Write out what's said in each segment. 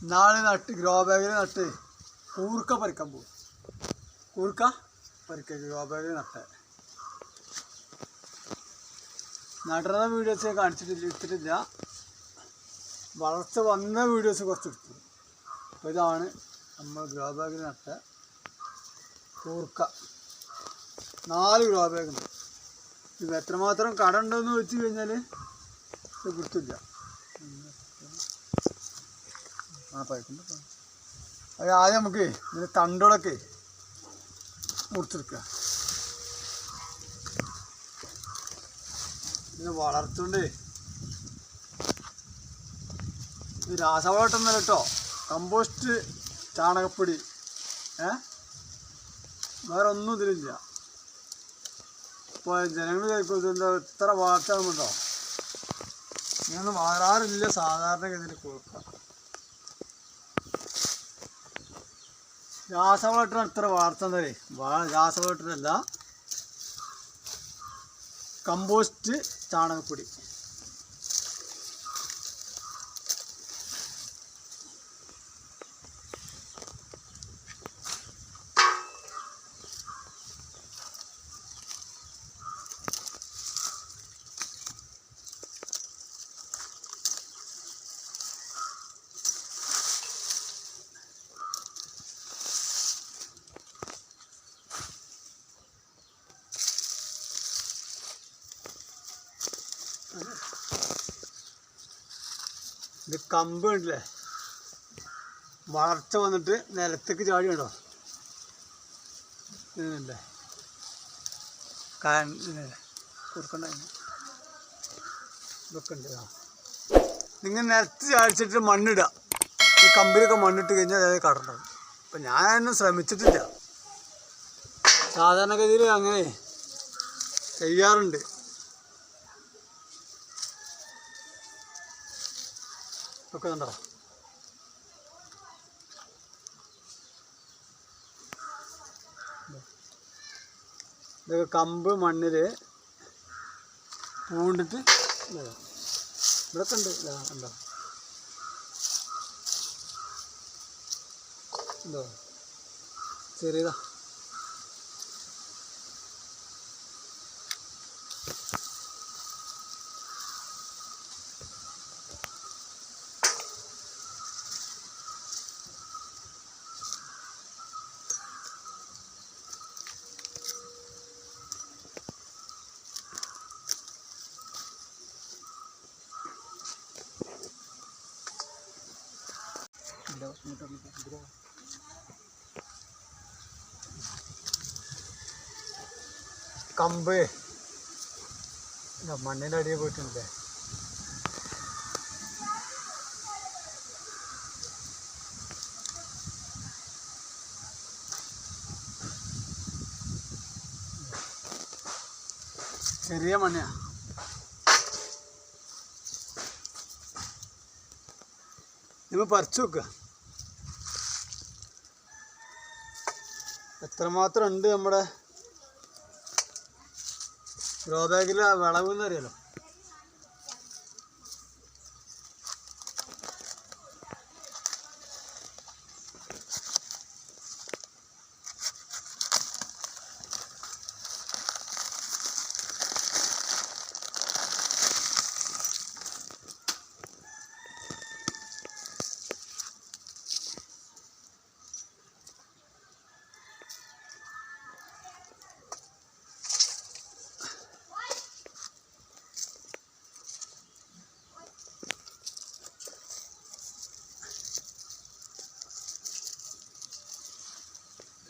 നാളെ നട്ട് ഗ്രോ ബാഗിൽ നട്ട് കൂർക്ക പറിക്കാൻ പോകും കൂർക്ക പറിക്ക ഗ്രോ ബാഗിൽ നട്ട് നടന്ന വീഡിയോസ് കാണിച്ചിട്ടില്ല എടുത്തിട്ടില്ല വളർച്ച വന്ന വീഡിയോസ് കുറച്ച് എടുത്തു അപ്പോൾ ഇതാണ് നമ്മൾ ഗ്രോ ബാഗിൽ നട്ട കൂർക്ക. നാല് ഗ്രോ ബാഗ് ഇത് എത്രമാത്രം കട ഉണ്ടെന്ന് വെച്ച് കഴിഞ്ഞാൽ ഇത് കൊടുത്തില്ല ആ പയക്കുണ്ട് അത് ആദ്യം നമുക്ക് ഇതിന്റെ തണ്ടുകളൊക്കെ മുറിച്ചെടുക്കുക. ഇതിനെ വളർത്തുണ്ട് ഇത് രാസവളമൊട്ടൊന്നുമല്ല കേട്ടോ. കമ്പോസ്റ്റ് ചാണകപ്പൊടി. ഏ? വേറെ ഒന്നും ഇതിലില്ല. ഇപ്പോൾ ജനങ്ങൾ ചോദിക്കും എന്താ ഇത്ര വളർത്താകുന്നുണ്ടോ ഇങ്ങനെ വളരാറില്ല. സാധാരണഗതിയിൽ കൊടുക്കാം രാസവളത്തിന് ഇത്ര വളർത്തുന്നതേ രാസവളത്തിനല്ല. കമ്പോസ്റ്റ് ചാണകപ്പൊടി. ഇത് കമ്പ് ഉണ്ടല്ലേ വളർച്ച വന്നിട്ട് നിലത്തേക്ക് ചാടി ഉണ്ടോ ഇതല്ലേ കൊടുക്കണ്ട നിങ്ങൾ നിലത്ത് ചാടിച്ചിട്ട് മണ്ണിടുക. ഈ കമ്പിലൊക്കെ മണ്ണിട്ട് കഴിഞ്ഞാൽ അതായത് കടണ്ടാവും അപ്പം ഞാനൊന്നും ശ്രമിച്ചിട്ടില്ല. സാധാരണഗതിയിൽ അങ്ങനെ ചെയ്യാറുണ്ട്. കണ്ടോ ഇതൊക്കെ കമ്പ് മണ്ണിൽ പൂണ്ടിട്ട് ഇതാ. ഇവിടൊക്കെ ഉണ്ട്. ഉണ്ടോ എന്തോ ചെറിയതാ. കമ്പ്. മണ്ണിന്റെ അടിയിൽ പോയിട്ടുണ്ട്. ചെറിയ മണ്ണയാ. നമ്മൾ പറിച്ചു വെക്കുക എത്രമാത്രം ഉണ്ട് നമ്മുടെ ഗ്രോ ബാഗിൽ വിളവ് എന്നറിയാലോ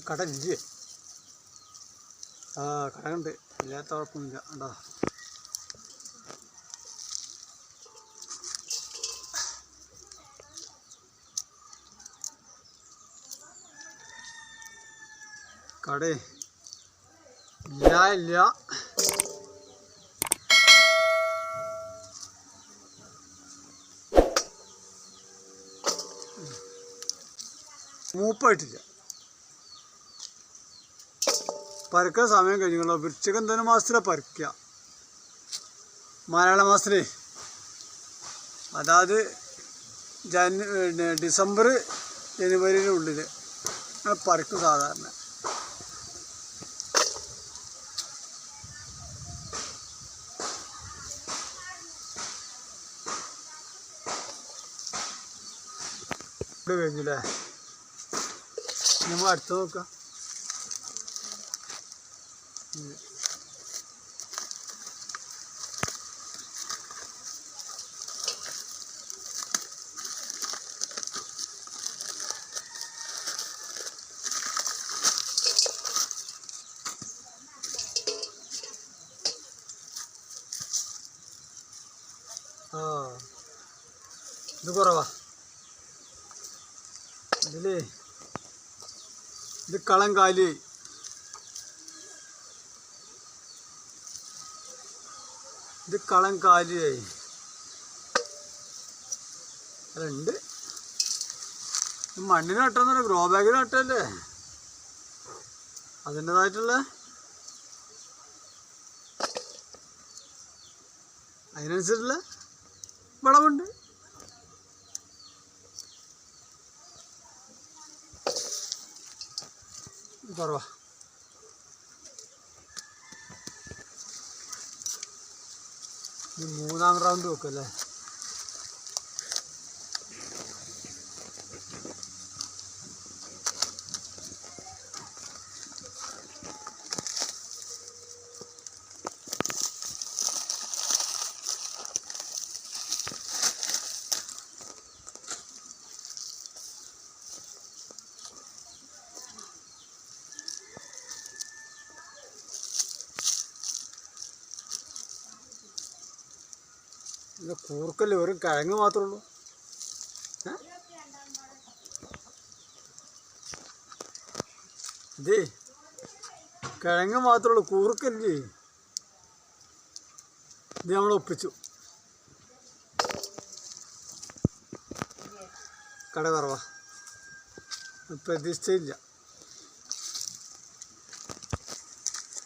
കട ഇല്ലേ ആ കട ഉണ്ട് ഇല്ലാത്ത കുഴപ്പമില്ല ഉണ്ടോ കടേ ഇല്ല ഇല്ല. മൂപ്പായിട്ടില്ല. പരക്കാൻ സമയം കഴിഞ്ഞുള്ളൂ. വൃശ്ചികം തന്നെ മാസത്തിലാണ് പരക്കുക മലയാള മാസത്തിലേ. അതായത് ജന ഡിസംബർ ജനുവരിയുടെ ഉള്ളിൽ പറിക്കും സാധാരണ. കഴിഞ്ഞില്ലേ? നമ്മൾ അടുത്ത് നോക്കാം. ഇത് കുറവാ. ഇതിലേ ഇത് കളം ഇത് കളം കാലിയായി അതുണ്ട് മണ്ണിന് നട്ടെന്നല്ല ഗ്രോ ബാഗിൽ നട്ടല്ലേ അതിന്റെതായിട്ടുള്ള അതിനനുസരിച്ചുള്ള വളമുണ്ട്. കുറവാ മൂന്നാം റൗണ്ട് വെക്കല്ലേ ഇത് കൂർക്കല്ലേ ഒരു കിഴങ്ങ് മാത്രമേ ഉള്ളൂ? ഇതേ കിഴങ്ങ് മാത്രമേ ഉള്ളൂ കൂർക്കല്ലേ. ഇത് നമ്മൾ ഒപ്പിച്ചു. കട കുറവാ പ്രതീക്ഷിച്ചില്ല.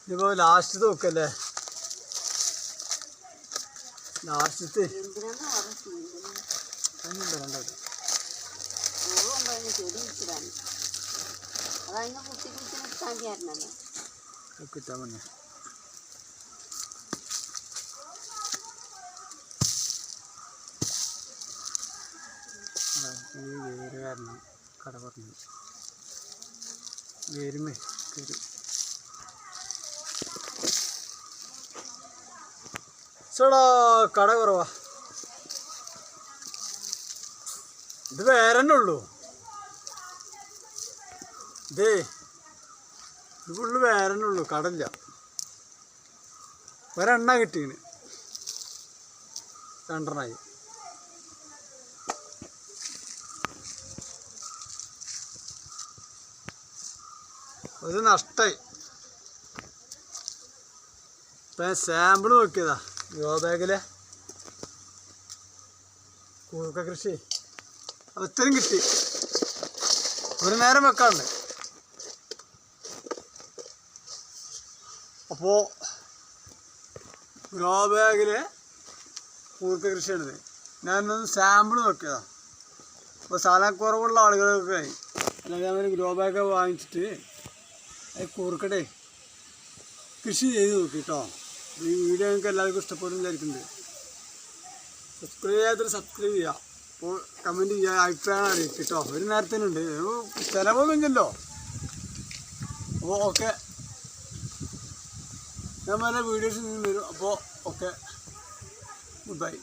ഇതിപ്പോ ലാസ്റ്റ് നോക്കല്ലേ ചേരണല്ലോ കിട്ടാൻ മതി ഈ വേര് കാരണം കട പറഞ്ഞു വേരുമേ കയറി. ചേടാ കട കുറവാ. ഇത് വേറെ തന്നെ ഉള്ളൂ. ഇതേ ഇത് ഫുള്ള് വേറെ തന്നെ ഉള്ളൂ കടല്ല ഒരെണ്ണ കിട്ടീന് രണ്ടെണ്ണായി. ഒരു നഷ്ടായി. ഇപ്പം സാമ്പിൾ ഗ്രോ ബാഗിലെ കൃഷി. അത് ഇത്രയും കിട്ടി. ഒരു നേരം വെക്കാറുണ്ട് അപ്പോൾ ഗ്രോ ബാഗിൽ കൂർക്ക കൃഷിയാണിത്. ഞാനൊന്ന് സാമ്പിൾ നോക്കിയതാണ് അപ്പോൾ സ്ഥലക്കുറവുള്ള ആളുകൾക്കൊക്കെ അല്ലെങ്കിൽ അവർ ഗ്രോ ബാഗ് വാങ്ങിച്ചിട്ട് അത് കൂർക്കടെ കൃഷി ചെയ്ത് നോക്കി കേട്ടോ ഈ വീഡിയോ നിങ്ങൾക്ക് എല്ലാവർക്കും ഇഷ്ടപ്പെടും സബ്സ്ക്രൈബ് ചെയ്യാത്തൊരു സബ്സ്ക്രൈബ് ചെയ്യുക. അപ്പോൾ കമന്റ് ചെയ്യുക. അഭിപ്രായം അറിയിക്കും കേട്ടോ. ഒരു നേരത്തിനുണ്ട് ചിലവൊന്നും ഇല്ലല്ലോ. അപ്പോൾ ഓക്കെ ഞാൻ പല വീഡിയോസ് വരും. അപ്പോൾ ഓക്കെ ഗുഡ് ബൈ